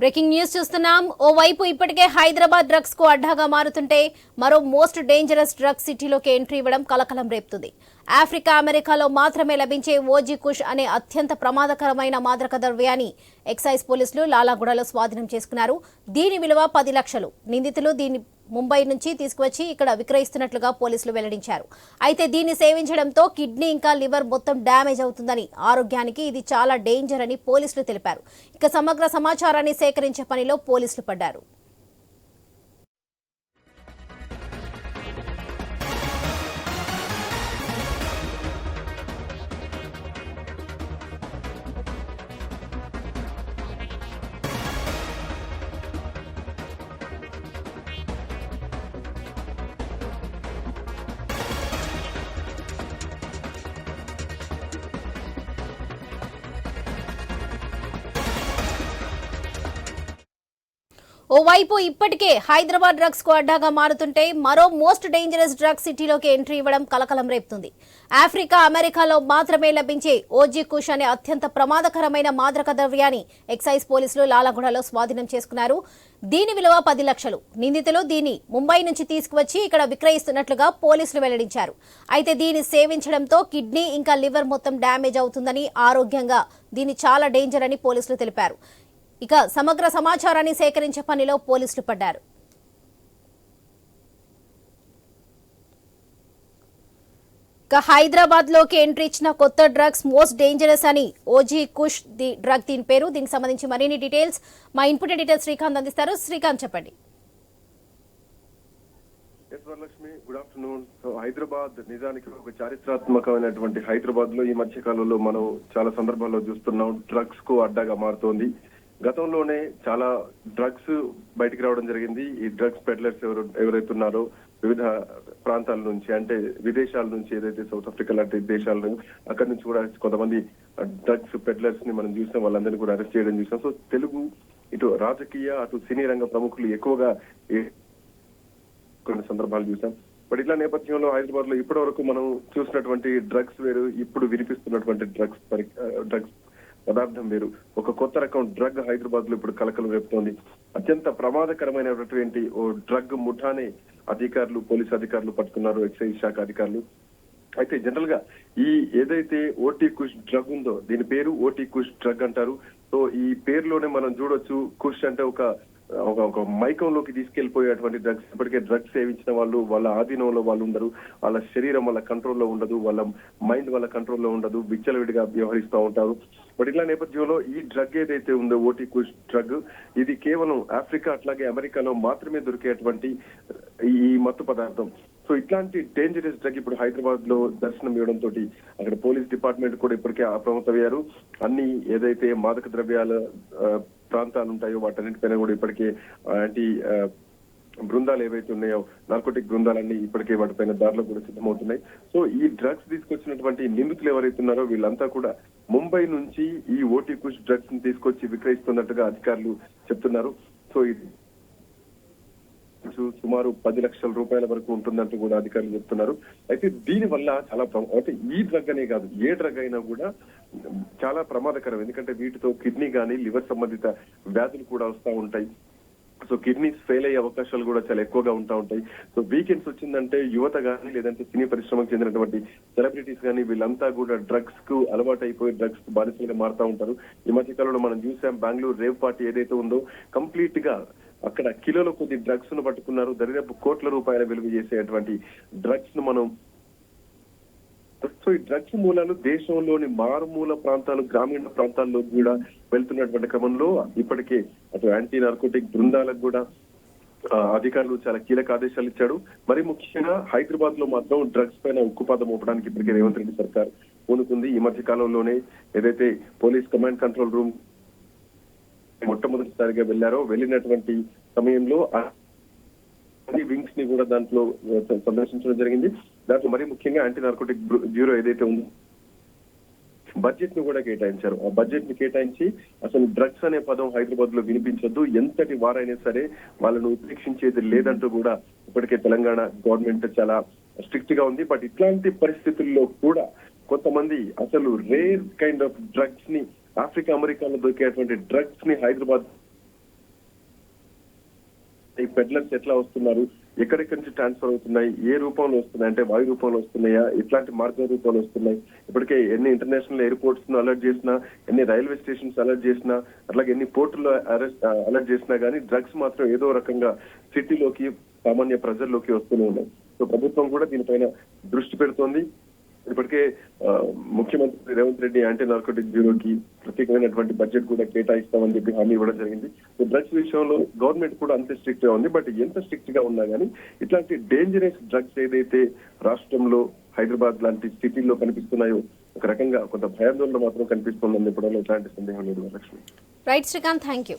Breaking news చూస్తున్నాం. ఓవైపు ఇప్పటికే హైదరాబాద్ డ్రగ్స్కు అడ్డాగా మారుతుంటే మరో మోస్ట్ డేంజరస్ డ్రగ్స్ సిటీలోకి ఎంట్రీ ఇవ్వడం కలకలం రేపుతుంది. ఆఫ్రికా అమెరికాలో మాత్రమే లభించే ఓజీ కుష్ అనే అత్యంత ప్రమాదకరమైన మాదక ద్రవ్యాన్ని ఎక్సైజ్ పోలీసులు లాలాగూడలో స్వాధీనం చేసుకున్నారు. దీని విలువ పది లక్షలు. నిందితులు దీని ముంబై నుంచి తీసుకువచ్చి ఇక్కడ విక్రయిస్తున్నట్లుగా పోలీసులు వెల్లడించారు. అయితే దీన్ని సేవించడంతో కిడ్నీ ఇంకా లివర్ మొత్తం డ్యామేజ్ అవుతుందని ఆరోగ్యానికి ఇది చాలా డేంజర్ అని పోలీసులు తెలిపారు. ఇక సమగ్ర సమాచారాన్ని సేకరించే పనిలో పోలీసులు పడ్డారు. ఓవైపు ఇప్పటికే హైదరాబాద్ డ్రగ్స్కు అడ్డాగా మారుతుంటే మరో మోస్ట్ డేంజరస్ డ్రగ్స్ సిటీలోకి ఎంట్రీ ఇవ్వడం కలకలం రేపుతుంది. ఆఫ్రికా అమెరికాలో మాత్రమే లభించే ఓజీ కుష్ అనే అత్యంత ప్రమాదకరమైన మాదక ద్రవ్యాన్ని ఎక్సైజ్ పోలీసులు లాలగూడలో స్వాధీనం చేసుకున్నారు. దీని విలువ పది లక్షలు. నిందితులు దీన్ని ముంబై నుంచి తీసుకువచ్చి ఇక్కడ విక్రయిస్తున్నట్లుగా పోలీసులు వెల్లడించారు. అయితే దీన్ని సేవించడంతో కిడ్నీ ఇంకా లివర్ మొత్తం డ్యామేజ్ అవుతుందని ఆరోగ్యంగా దీని చాలా డేంజర్ అని పోలీసులు తెలిపారు. ఇక సమగ్ర సమాచారాన్ని సేకరించే పనిలో పోలీసులు పడ్డారు. ఇక హైదరాబాద్లోకి ఎంట్రీ ఇచ్చిన కొత్త డ్రగ్స్ మోస్ట్ డేంజరస్ అని ఓజీ కుష్ ది డ్రగ్ దీని పేరు. దీనికి సంబంధించి మరిన్ని డీటెయిల్స్ మా ఇన్పుట్ డీటెయిల్స్ శ్రీకాంత్ అందిస్తారు. శ్రీకాంత్ చెప్పండి. Varalakshmi good afternoon. So Hyderabad నిజానికి ఒక చారిత్రాత్మకమైనటువంటి హైదరాబాద్లో ఈ మధ్య కాలంలో మనం చాలా సందర్భాల్లో చూస్తున్నాం. డ్రగ్స్కు అడ్డాగా మారుతోంది. గతంలోనే చాలా డ్రగ్స్ బయటికి రావడం జరిగింది. ఈ డ్రగ్స్ పెడ్లర్స్ ఎవరు ఎవరైతే ఉన్నారో వివిధ ప్రాంతాల నుంచి అంటే విదేశాల నుంచి ఏదైతే సౌత్ ఆఫ్రికా లాంటి దేశాల నుంచి అక్కడి నుంచి కూడా కొంతమంది డ్రగ్స్ పెడ్లర్స్ని మనం చూసాం వాళ్ళందరినీ కూడా అరెస్ట్ చేయడం చూసాం. సో తెలుగు ఇటు రాజకీయ అటు సినీ రంగ ప్రముఖులు ఎక్కువగా కొన్ని సందర్భాలు చూసాం. బట్ ఇట్లా నేపథ్యంలో హైదరాబాద్లో ఇప్పటి వరకు మనం చూసినటువంటి డ్రగ్స్ వేరు ఇప్పుడు వినిపిస్తున్నటువంటి డ్రగ్స్ డ్రగ్స్ పదార్థం వేరు. ఒక కొత్త రకం డ్రగ్ హైదరాబాద్లో ఇప్పుడు కలకలం రేపుతోంది. అత్యంత ప్రమాదకరమైనటువంటి ఓ డ్రగ్ ముఠానే అధికారులు పోలీస్ అధికారులు పట్టుకున్నారు ఎక్సైజ్ శాఖ అధికారులు. అయితే జనరల్గా ఈ ఏదైతే ఓటీ కుష్ డ్రగ్ ఉందో దీని పేరు ఓటీ కుష్ డ్రగ్ అంటారు. సో ఈ పేరులోనే మనం చూడొచ్చు కుష్ అంటే ఒక ఒక ఒక మైకంలోకి తీసుకెళ్ళిపోయేటువంటి డ్రగ్స్. ఇప్పటికే డ్రగ్స్ సేవించిన వాళ్ళు వాళ్ళ ఆధీనంలో వాళ్ళు ఉండరు. వాళ్ళ శరీరం వాళ్ళ కంట్రోల్లో ఉండదు. వాళ్ళ మైండ్ వాళ్ళ కంట్రోల్లో ఉండదు. విచ్చలవిడిగా వ్యవహరిస్తూ ఉంటారు. బట్ ఇట్లా నేపథ్యంలో ఈ డ్రగ్ ఏదైతే ఉందో ఓటీ కుష్ డ్రగ్ ఇది కేవలం ఆఫ్రికా అట్లాగే అమెరికాలో మాత్రమే దొరికేటువంటి ఈ మత్తు పదార్థం. సో ఇట్లాంటి డేంజరస్ డ్రగ్ ఇప్పుడు హైదరాబాద్లో దర్శనం ఇవ్వడం తోటి అక్కడ పోలీస్ డిపార్ట్మెంట్ కూడా ఇప్పటికే అప్రమత్తమయ్యారు. అన్ని ఏదైతే మాదక ద్రవ్యాల ప్రాంతాలు ఉంటాయో వాటన్నిటిపైన కూడా ఇప్పటికే యాంటీ బృందాలు ఏవైతే ఉన్నాయో నార్కోటిక్ బృందాలన్నీ ఇప్పటికే వాటిపైన దారిలో కూడా సిద్ధమవుతున్నాయి. సో ఈ డ్రగ్స్ తీసుకొచ్చినటువంటి నిందితులు ఎవరైతే ఉన్నారో వీళ్ళంతా కూడా ముంబై నుంచి ఈ ఓటీ కుష్ డ్రగ్స్ని తీసుకొచ్చి విక్రయిస్తున్నట్టుగా అధికారులు చెప్తున్నారు. సో ఇది సుమారు పది లక్షల రూపాయల వరకు ఉంటుందంటూ కూడా అధికారులు చెప్తున్నారు. అయితే దీని వల్ల చాలా అంటే ఈ డ్రగ్ అనే కాదు ఏ డ్రగ్ అయినా కూడా చాలా ప్రమాదకరం. ఎందుకంటే వీటితో కిడ్నీ గానీ లివర్ సంబంధిత వ్యాధులు కూడా వస్తూ ఉంటాయి. సో కిడ్నీస్ ఫెయిల్ అయ్యే అవకాశాలు కూడా చాలా ఎక్కువగా ఉంటా ఉంటాయి. సో వీకెండ్స్ వచ్చిందంటే యువత గానీ లేదంటే సినీ పరిశ్రమకు చెందినటువంటి సెలబ్రిటీస్ గానీ వీళ్ళంతా కూడా డ్రగ్స్కు అలవాటు అయిపోయి డ్రగ్స్ బాధితులుగా మారుతా ఉంటారు. ఈ మధ్య కాలంలో మనం చూసాం బెంగళూరు రేవ్ పార్టీ ఏదైతే ఉందో కంప్లీట్గా అక్కడ కిలోల కొద్ది డ్రగ్స్ను పట్టుకున్నారు. దరిదాపు కోట్ల రూపాయల విలువ చేసేటువంటి డ్రగ్స్ను మనం సో ఈ డ్రగ్స్ మూలాలు దేశంలోని మారుమూల ప్రాంతాలు గ్రామీణ ప్రాంతాల్లో కూడా వెళ్తున్నటువంటి క్రమంలో ఇప్పటికే అటు యాంటీ నార్కోటిక్ బృందాలకు కూడా అధికారులు చాలా కీలక ఆదేశాలు ఇచ్చాడు మరి ముఖ్యంగా హైదరాబాద్లో మాత్రం డ్రగ్స్ పైన ఉక్కుపాదం మోపడానికి ఇప్పటికే రేవంత్ రెడ్డి సర్కార్ పూనుకుంది. ఈ మధ్య కాలంలోనే ఏదైతే పోలీస్ కమాండ్ కంట్రోల్ రూమ్ మొట్టమొదటిసారిగా వెళ్ళారో వెళ్ళినటువంటి సమయంలో అన్ని వింగ్స్ని కూడా దాంట్లో సందర్శించడం జరిగింది. దాంట్లో మరీ ముఖ్యంగా యాంటీ నార్కోటిక్ బ్యూరో ఏదైతే ఉందో బడ్జెట్ను కూడా కేటాయించారు. ఆ బడ్జెట్ని కేటాయించి అసలు డ్రగ్స్ అనే పదం హైదరాబాద్లో వినిపించొద్దు. ఎంతటి వారైనా సరే వాళ్ళను ఉపేక్షించేది లేదంటూ కూడా ఇప్పటికే తెలంగాణ గవర్నమెంట్ చాలా స్ట్రిక్ట్గా ఉంది. బట్ ఇట్లాంటి పరిస్థితుల్లో కూడా కొంతమంది అసలు రేర్ కైండ్ ఆఫ్ డ్రగ్స్ని ఆఫ్రికా అమెరికాలో దొరికేటువంటి డ్రగ్స్ని హైదరాబాద్ ఈ పెడ్లర్స్ ఎట్లా వస్తున్నారు? ఎక్కడెక్కడి నుంచి ట్రాన్స్ఫర్ అవుతున్నాయి? ఏ రూపంలో వస్తున్నాయి? అంటే వాయు రూపంలో వస్తున్నాయా? ఎట్లాంటి మార్గ రూపంలో వస్తున్నాయి. ఇప్పటికే ఎన్ని ఇంటర్నేషనల్ ఎయిర్పోర్ట్స్ను అలర్ట్ చేసినా ఎన్ని రైల్వే స్టేషన్స్ అలర్ట్ చేసినా అట్లాగే ఎన్ని పోర్టుల్లో అరెస్ట్ అలర్ట్ చేసినా కానీ డ్రగ్స్ మాత్రం ఏదో రకంగా సిటీలోకి సామాన్య ప్రజల్లోకి వస్తూనే ఉన్నాయి. సో ప్రభుత్వం కూడా దీనిపైన దృష్టి పెడుతోంది. ఇప్పటికే ముఖ్యమంత్రి రేవంత్ రెడ్డి యాంటీ నార్కోటిక్ బ్యూరోకి ప్రత్యేకమైనటువంటి బడ్జెట్ కూడా కేటాయిస్తామని చెప్పి హామీ ఇవ్వడం జరిగింది. డ్రగ్స్ విషయంలో గవర్నమెంట్ కూడా అంతే స్ట్రిక్ట్గా ఉంది బట్ ఎంత స్ట్రిక్ట్గా ఉన్నా కానీ ఇట్లాంటి డేంజరస్ డ్రగ్స్ ఏదైతే రాష్ట్రంలో హైదరాబాద్ లాంటి సిటీల్లో కనిపిస్తున్నాయో ఒక రకంగా కొంత భయాందోళన మాత్రం కనిపిస్తుందని చెప్పడంలో ఎట్లాంటి సందేహం లేదు Lakshmi. Right Srikanth thank you